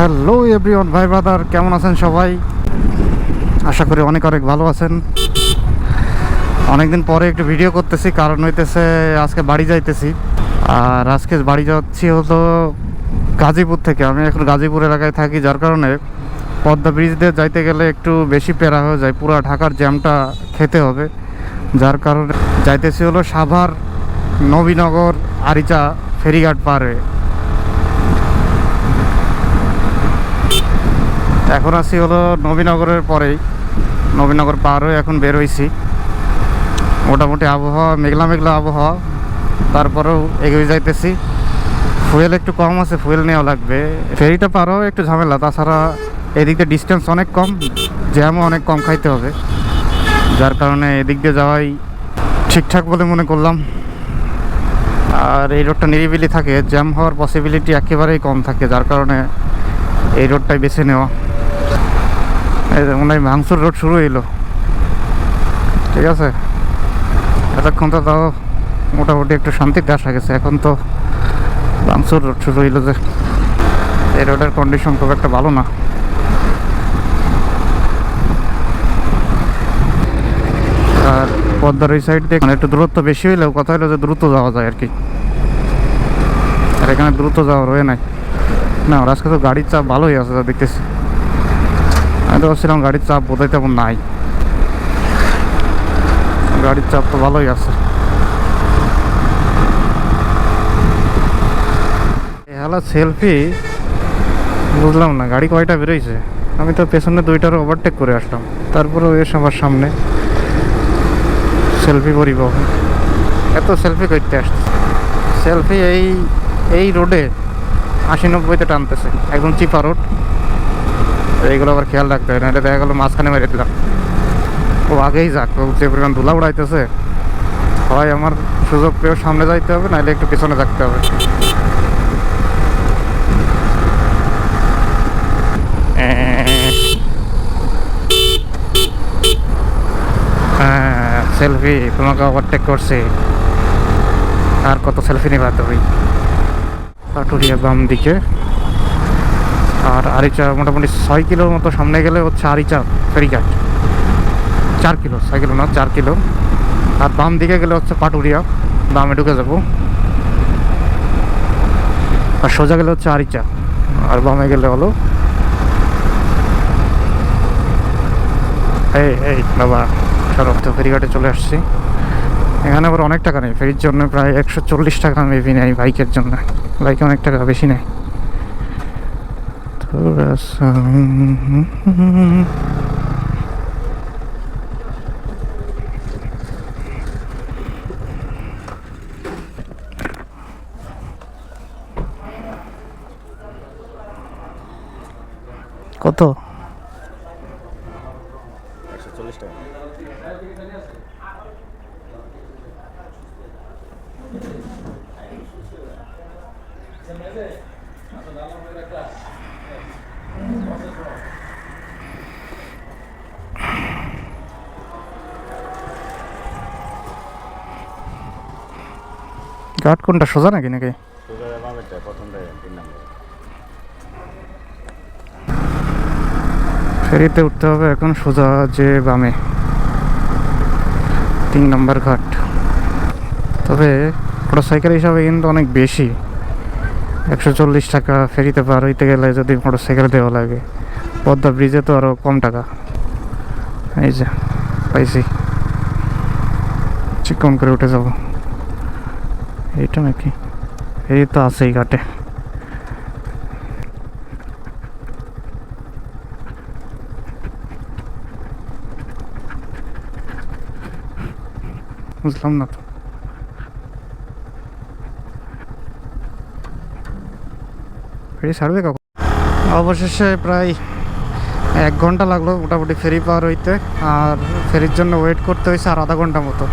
Hello everyone, ভাই brother, কেমন আছেন সবাই? আশা করি অনেক অনেক ভালো আছেন। অনেকদিন পরে একটু ভিডিও করতেছি, কারণ হইতেছে আজকে বাড়ি যাইতেছি। আর আজকে বাড়ি যাচ্ছি হতো গাজীপুর থেকে। আমি এখন গাজীপুর এলাকায় থাকি, যার কারণে পদ্মা ব্রিজ দিয়ে যাইতে গেলে একটু বেশি পেরা হয়ে যায়। পুরো ঢাকার জ্যামটা খেতে হবে। যার কারণে যাইতেছি হলো সাভার নবীনগর আরিচা ফেরিঘাট পার এখন আছি হলো নবীনগরের পরেই। নবীনগর পার হয়ে এখন বের হইছি। মোটামুটি আবহাওয়া, মেঘলা মেঘলা আবহাওয়া। তারপরেও এগিয়ে যাইতেছি। ফুয়েল একটু কম আছে, ফুয়েল নেওয়া লাগবে। ফেরিটা পারও একটু ঝামেলা, তাছাড়া এদিক দিয়ে ডিস্টেন্স অনেক কম জ্যামও অনেক কম খাইতে হবে। যার কারণে এদিক দিয়ে যাওয়াই ঠিকঠাক বলে মনে করলাম। আর এই রোডটা নিরিবিলি থাকে জ্যাম হওয়ার পসিবিলিটি একেবারেই কম থাকে, যার কারণে এই রোডটাই বেছে নেওয়া। মনে হয় ভাঙচুর রোড শুরু হইল। ঠিক আছে? এতক্ষণ তো তাও মোটামুটি একটু শান্তিতে আসা গেছে। এখন তো ভাঙচুর রোড শুরু হইল যে, এই রোডের কন্ডিশন খুব একটা ভালো না। আর পদ্মার ওই সাইড দিয়ে একটু দূরত্ব বেশি হইলেও কথা হলো যে দ্রুত যাওয়া যায় আর কি। আর এখানে দ্রুত যাওয়া রয়ে নাই। না আজকে তো গাড়ির চাপ ভালোই আছে, যা দেখতেছি। আমি তো ভাবছিলাম গাড়ির চাপ বোধহয় তেমন নাই। গাড়ির চাপ তো ভালোই আছে। Hello selfie? বুঝলাম না, গাড়ি কয়টা বেরোইছে? আমি তো পেছনে দুইটার ওভারটেক করে আসলাম। তারপরে ওই সবার সামনে সেলফি করিব এত সেলফি করতে আসছে। সেলফি এই এই রোডে আশি নব্বইতে টানতেছে, একদম চিপা রোড এইগুলো আবার খেয়াল রাখতে হয়, নাহলে দেখা গেলো মাঝখানে মেরে দিলাম। ও আগেই যাক, ও যে পরিমাণ ধুলা উড়াইতেছে, হয় আমার সুযোগ পেয়েও সামনে যাইতে হবে, নাহলে একটু পিছনে থাকতে হবে। হ্যাঁ সেলফি তোমাকে ওভারটেক করছে। আর কত সেলফি নিবা তুমি? পাটুরিয়া বাম দিকে আর আরিচা মোটামুটি ছয় কিলোর মতো সামনে গেলে হচ্ছে আরিচা ফেরিঘাট। চার কিলো, ছয় কিলো না, চার কিলো। আর বাম দিকে গেলে হচ্ছে পাটুরিয়া, বামে ঢুকে যাব। আর সোজা গেলে হচ্ছে আরিচা, আর বামে গেলে হলো। এই এই, বাবা সড়ক তো ফেরিঘাটে চলে আসছি। এখানে আবার অনেক টাকা নেই। ফেরির জন্য প্রায় একশো চল্লিশ টাকা মেবি নেয় বাইকের জন্য। বাইকে অনেক টাকা বেশি নেয় কত? ঘাট কোনটা, সোজা নাকি নাকি? ফেরিতে উঠতে হবে এখন, সোজা যে বামে। তিন নম্বর ঘাট। তবে মোটরসাইকেল হিসাবে কিন্তু অনেক বেশি। একশো চল্লিশ টাকা ফেরিতে পার হইতে গেলে যদি মোটরসাইকেল দেওয়া লাগে। পদ্মা ব্রিজে তো আরও কম টাকা। এই যে, পাইছি। চিকন করে উঠে যাব। এইটা নাকি? এই তো আছেই ঘাটে। বুঝলাম না তো। ফেরি ছাড়বে কখন? অবশেষে প্রায় এক ঘণ্টা লাগল মোটামুটি ফেরি পার হইতে, আর ফেরির জন্য ওয়েট করতে হয়েছে আর আধা ঘণ্টা মতো।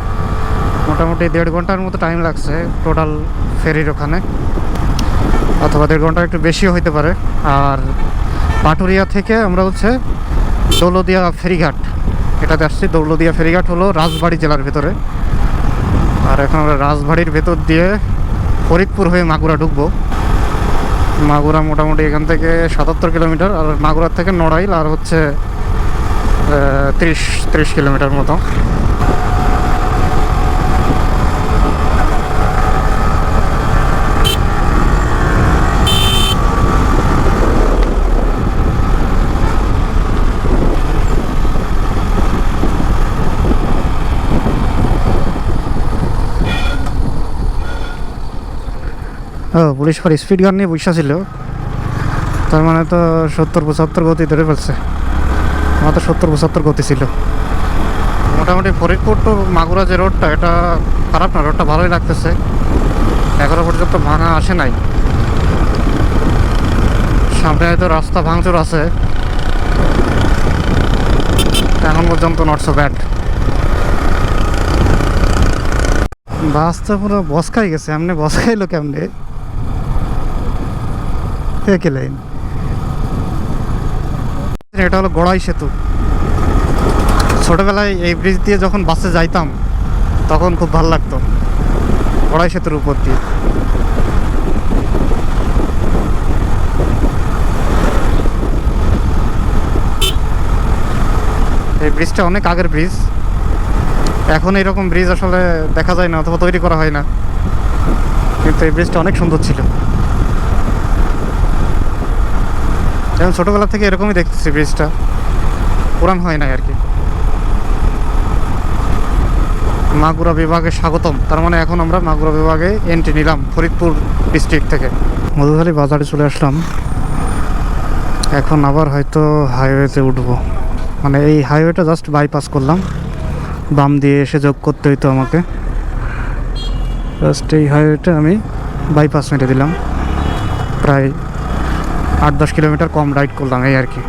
মোটামুটি দেড় ঘণ্টার মতো টাইম লাগছে টোটাল ফেরির ওখানে। অথবা দেড় ঘণ্টা একটু বেশিও হইতে পারে। আর পাটুরিয়া থেকে আমরা হচ্ছে দৌলদিয়া ফেরিঘাট। এটাতে আসছি, দৌলদিয়া ফেরিঘাট হলো রাজবাড়ি জেলার ভেতরে। আর এখন আমরা রাজবাড়ির ভেতর দিয়ে ফরিদপুর হয়ে মাগুরা ঢুকবো। মাগুরা মোটামুটি এখান থেকে সাতাত্তর কিলোমিটার, আর মাগুরার থেকে নড়াইল, আর হচ্ছে তিরিশ তিরিশ কিলোমিটার মতো। পুলিশ পর স্পিড গান নিয়ে বসা ছিল। তার মানে তো সত্তর পঁচাত্তর গতি ধরে ফেলছে। আমার তো সত্তর পঁচাত্তর গতি ছিল। মোটামুটি ফরিদপুর টু মাগুরা যে রোডটা এটা খারাপ না রোডটা ভালোই লাগতেছে। এখনও পর্যন্ত ভাঙা আসে নাই। সামনে হয়তো রাস্তা ভাঙচুর আছে। এখন পর্যন্ত নট সো ব্যাড বাস তো পুরো বসকাই গেছে। এমনি বসকাইলো কেমনে? একই লাইন। এটা হলো গড়াই সেতু। ছোটবেলায় এই ব্রিজ দিয়ে যখন বাসে যাইতাম, তখন খুব ভালো লাগতো। গড়াই সেতুর উপর দিয়ে। এই ব্রিজটা অনেক আগের ব্রিজ এখন এরকম ব্রিজ আসলে দেখা যায় না অথবা তৈরি করা হয় না। কিন্তু এই ব্রিজটা অনেক সুন্দর ছিল। যেমন ছোটোবেলা থেকে এরকমই দেখতেছি ব্রিজটা পুরান হয় নাই আর কি মাগুরা বিভাগে স্বাগতম। তার মানে এখন আমরা মাগুরা বিভাগে এন্ট্রি নিলাম ফরিদপুর ডিস্ট্রিক্ট থেকে। মধুখালী বাজারে চলে আসলাম। এখন আবার হয়তো হাইওয়েতে উঠবো। মানে এই হাইওয়েটা জাস্ট বাইপাস করলাম। বাম দিয়ে এসে যোগ করতে হইতো আমাকে। জাস্ট এই হাইওয়েটা আমি বাইপাস মেরে দিলাম। প্রায় আট দশ কিলোমিটার কম রাইড করলাম এই আর কি।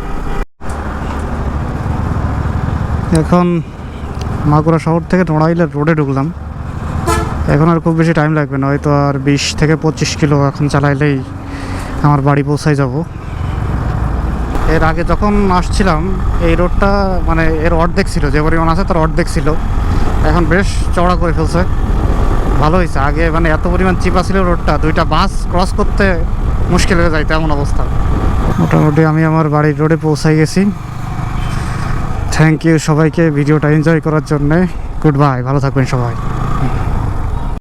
এখন মাগুরা শহর থেকে নড়াইলের রোডে ঢুকলাম। এখন আর খুব বেশি টাইম লাগবে না, হয়তো আর বিশ থেকে পঁচিশ কিলো এখন চালাইলেই আমার বাড়ি পৌঁছায় যাব। এর আগে যখন আসছিলাম, এই রোডটা মানে এর অর্ধেক ছিল, যে পরিমাণ আছে তার অর্ধেক ছিল। এখন বেশ চওড়া করে ফেলছে। ভালো হয়েছে। আগে মানে এত পরিমাণ চিপা ছিল রোডটা, দুইটা বাস ক্রস করতে মুশকিল হয়ে যায় তেমন অবস্থা। মোটামুটি আমি আমার বাড়ির রোডে পৌঁছাই গেছি। থ্যাংক ইউ সবাইকে ভিডিওটা এনজয় করার জন্যে। গুড বাই ভালো থাকবেন সবাই।